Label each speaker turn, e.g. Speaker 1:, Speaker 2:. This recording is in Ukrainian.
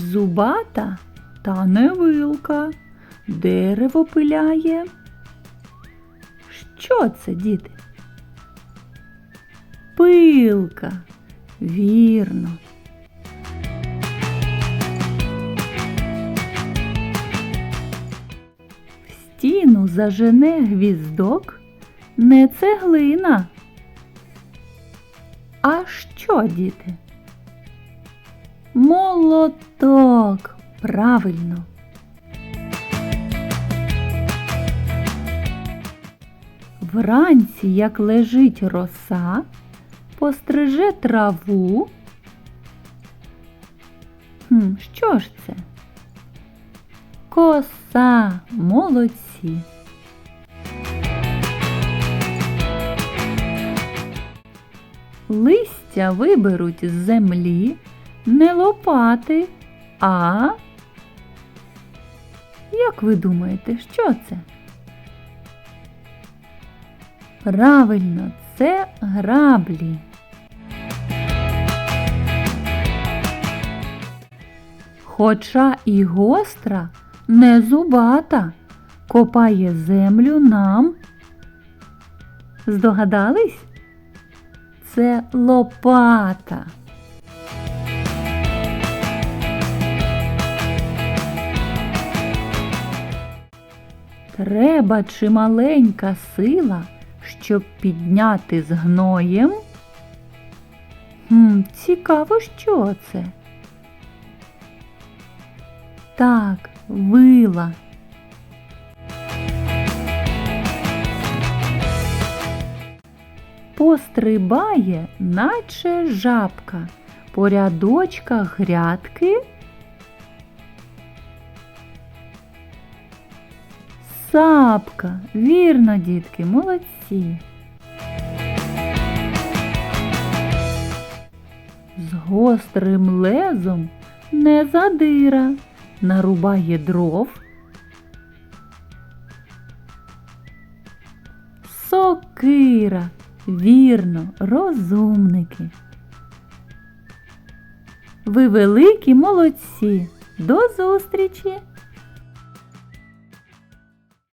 Speaker 1: зубата, та не вилка. Дерево пиляє. Що це, діти? Пилка. Вірно. В стіну зажене гвіздок не цеглина. А що, діти? Молоток. Правильно. Вранці, як лежить роса, постриже траву. Хм, що ж це? Коса, молодці. Листя виберуть з землі не лопати, а як ви думаєте, що це? Правильно, це граблі. Хоча і гостра, не зубата, копає землю нам. Здогадались? Це лопата. Треба чималенька сила, щоб підняти з гноєм. Хм, цікаво, що це. Так, вила. Пострибає, наче жабка, по рядочках грядки. Сапка, вірно, дітки, молодці. З гострим лезом не задира, нарубає дров. Сокира, вірно, розумники. Ви великі молодці. До зустрічі!